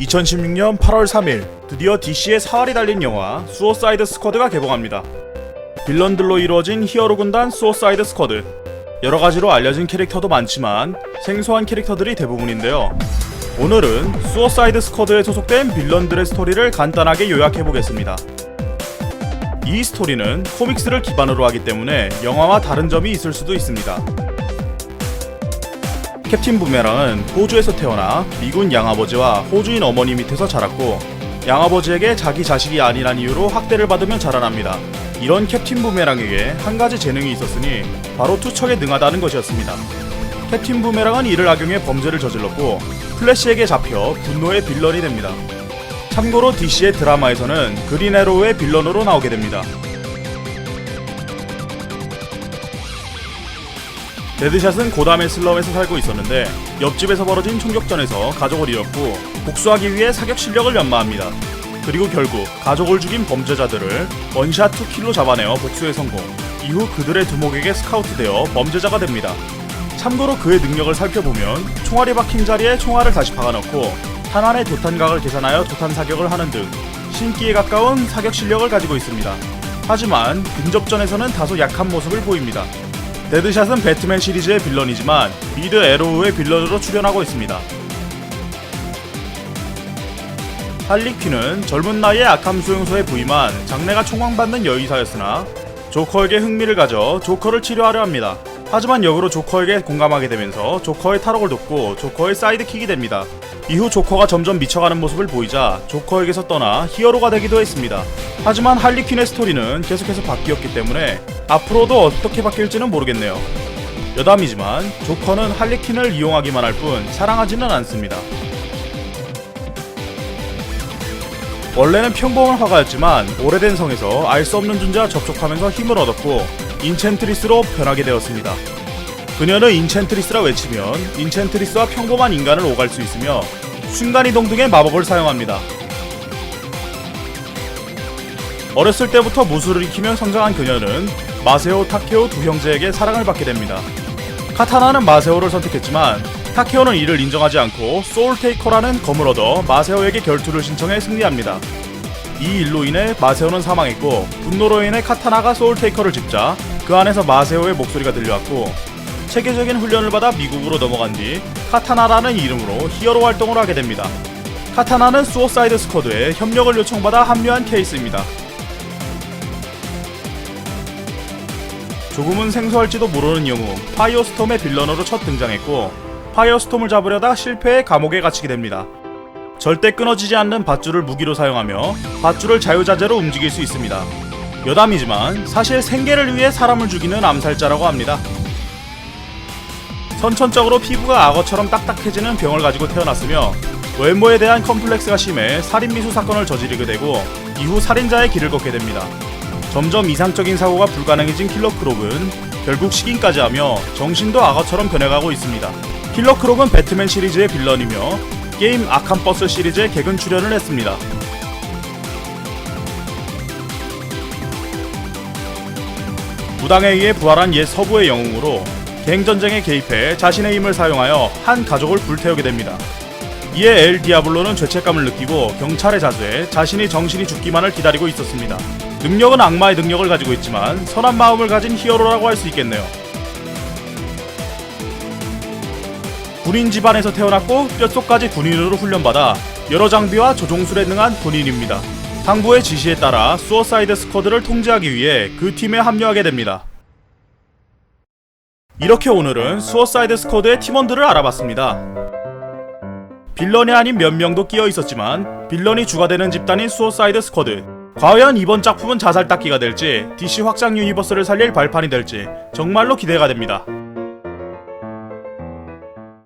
2016년 8월 3일 드디어 DC의 사활이 달린 영화 수어사이드 스쿼드가 개봉합니다. 빌런들로 이루어진 히어로 군단 수어사이드 스쿼드. 여러 가지로 알려진 캐릭터도 많지만 생소한 캐릭터들이 대부분인데요. 오늘은 수어사이드 스쿼드에 소속된 빌런들의 스토리를 간단하게 요약해 보겠습니다. 이 스토리는 코믹스를 기반으로 하기 때문에 영화와 다른 점이 있을 수도 있습니다. 캡틴 부메랑은 호주에서 태어나 미군 양아버지와 호주인 어머니 밑에서 자랐고 양아버지에게 자기 자식이 아니란 이유로 학대를 받으며 자라납니다. 이런 캡틴 부메랑에게 한 가지 재능이 있었으니 바로 투척에 능하다는 것이었습니다. 캡틴 부메랑은 이를 악용해 범죄를 저질렀고 플래시에게 잡혀 분노의 빌런이 됩니다. 참고로 DC의 드라마에서는 그린 에로우의 빌런으로 나오게 됩니다. 데드샷은 고담의 슬럼에서 살고 있었는데 옆집에서 벌어진 총격전에서 가족을 잃었고 복수하기 위해 사격 실력을 연마합니다. 그리고 결국 가족을 죽인 범죄자들을 원샷 투킬로 잡아내어 복수에 성공. 이후 그들의 두목에게 스카우트되어 범죄자가 됩니다. 참고로 그의 능력을 살펴보면 총알이 박힌 자리에 총알을 다시 박아넣고 탄환의 도탄각을 계산하여 도탄 사격을 하는 등 신기에 가까운 사격 실력을 가지고 있습니다. 하지만 근접전에서는 다소 약한 모습을 보입니다. 데드샷은 배트맨 시리즈의 빌런이지만 미드 에로우의 빌런으로 출연하고 있습니다. 할리퀸은 젊은 나이에 아캄 수용소에 부임한 장래가 총망받는 여의사였으나 조커에게 흥미를 가져 조커를 치료하려 합니다. 하지만 역으로 조커에게 공감하게 되면서 조커의 탈옥을 돕고 조커의 사이드킥이 됩니다. 이후 조커가 점점 미쳐가는 모습을 보이자 조커에게서 떠나 히어로가 되기도 했습니다. 하지만 할리퀸의 스토리는 계속해서 바뀌었기 때문에 앞으로도 어떻게 바뀔지는 모르겠네요. 여담이지만 조커는 할리퀸을 이용하기만 할 뿐 사랑하지는 않습니다. 원래는 평범한 화가였지만 오래된 성에서 알 수 없는 존재와 접촉하면서 힘을 얻었고 인챈트리스로 변하게 되었습니다. 그녀는 인챈트리스라 외치면 인챈트리스와 평범한 인간을 오갈 수 있으며 순간이동 등의 마법을 사용합니다. 어렸을 때부터 무술을 익히며 성장한 그녀는 마세오 타케오 두 형제에게 사랑을 받게 됩니다. 카타나는 마세오를 선택했지만 타케오는 이를 인정하지 않고 소울테이커라는 검을 얻어 마세오에게 결투를 신청해 승리합니다. 이 일로 인해 마세오는 사망했고 분노로 인해 카타나가 소울테이커를 집자 그 안에서 마세오의 목소리가 들려왔고 체계적인 훈련을 받아 미국으로 넘어간 뒤 카타나라는 이름으로 히어로 활동을 하게 됩니다. 카타나는 수어사이드 스쿼드에 협력을 요청받아 합류한 케이스입니다. 조금은 생소할지도 모르는 영웅 파이어스톰의 빌런으로 첫 등장했고 파이어스톰을 잡으려다 실패해 감옥에 갇히게 됩니다. 절대 끊어지지 않는 밧줄을 무기로 사용하며 밧줄을 자유자재로 움직일 수 있습니다. 여담이지만 사실 생계를 위해 사람을 죽이는 암살자라고 합니다. 선천적으로 피부가 악어처럼 딱딱해지는 병을 가지고 태어났으며 외모에 대한 컴플렉스가 심해 살인미수 사건을 저지르게 되고 이후 살인자의 길을 걷게 됩니다. 점점 이상적인 사고가 불가능해진 킬러 크록은 결국 식인까지 하며 정신도 악어처럼 변해가고 있습니다. 킬러 크록은 배트맨 시리즈의 빌런이며 게임 아캄 버스 시리즈에 개근 출연을 했습니다. 무당에 의해 부활한 옛 서부의 영웅으로 갱전쟁에 개입해 자신의 힘을 사용하여 한 가족을 불태우게 됩니다. 이에 엘 디아블로는 죄책감을 느끼고 경찰에 자수해 자신이 정신이 죽기만을 기다리고 있었습니다. 능력은 악마의 능력을 가지고 있지만 선한 마음을 가진 히어로라고 할 수 있겠네요. 군인 집안에서 태어났고 뼛속까지 군인으로 훈련받아 여러 장비와 조종술에 능한 군인입니다. 상부의 지시에 따라 수어사이드 스쿼드를 통제하기 위해 그 팀에 합류하게 됩니다. 이렇게 오늘은 수어사이드 스쿼드의 팀원들을 알아봤습니다. 빌런이 아닌 몇 명도 끼어 있었지만 빌런이 주가 되는 집단인 수어사이드 스쿼드. 과연 이번 작품은 자살 닦기가 될지 DC 확장 유니버스를 살릴 발판이 될지 정말로 기대가 됩니다.